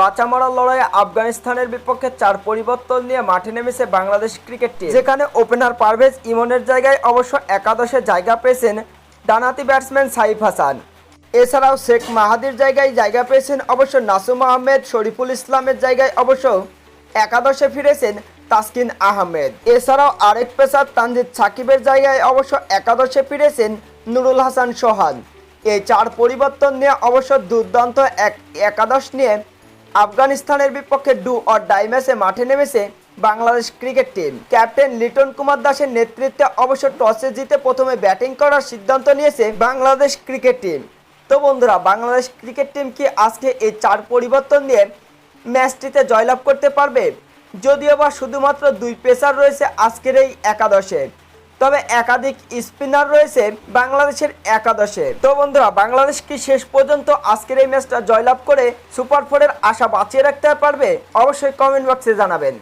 বাঁচা মরার লড়াইয়ে আফগানিস্তানের বিপক্ষে চার পরিবর্তন নিয়ে মাঠে নেমেছে বাংলাদেশ ক্রিকেট টিম। যেখানে ওপেনার পারভেজ ইমনের জায়গায় অবশ্য একাদশে জায়গা পেয়েছেন ডানাতি ব্যাটসম্যান সাইফ হাসান। এছাড়াও শেখ মাহাদির জায়গায় জায়গা পেয়েছেন অবশ্য নাসুম আহমেদ, শরীফুল ইসলামের জায়গায় অবশ্য একাদশে ফিরেছেন তাসকিন আহমেদ। এছাড়াও আরেক পেসার তানজিদ সাকিবের জায়গায় অবশ্য একাদশে ফিরেছেন নুরুল হাসান সোহান। এই চার পরিবর্তন নিয়ে অবশ্য দুর্দান্ত এক একাদশ নিয়ে আফগানিস্তানের বিপক্ষে ডু অর ডাই ম্যাচে মাঠে নেমেছে Bangladesh cricket team. Captain Liton Kumar দাসের নেতৃত্বে অবশ্য টসে জিতে প্রথমে ব্যাটিং করার সিদ্ধান্ত নিয়েছে বাংলাদেশ ক্রিকেট টিম। তো বন্ধুরা, বাংলাদেশ ক্রিকেট টিম কি আজকে এই চার পরিবর্তন নিয়ে ম্যাচটিতে জয়লাভ করতে পারবে? যদিও বা শুধুমাত্র দুই পেসার রয়েছে আজকের এই একাদশে। তবে একাধিক স্পিনার রয়েছে বাংলাদেশের একাদশে। তো বন্ধুরা, বাংলাদেশ কি শেষ পর্যন্ত আজকের এই ম্যাচটা জয়লাভ করে সুপার ফোরের আশা বাঁচিয়ে রাখতে পারবে? অবশ্যই কমেন্ট বক্সে জানাবেন।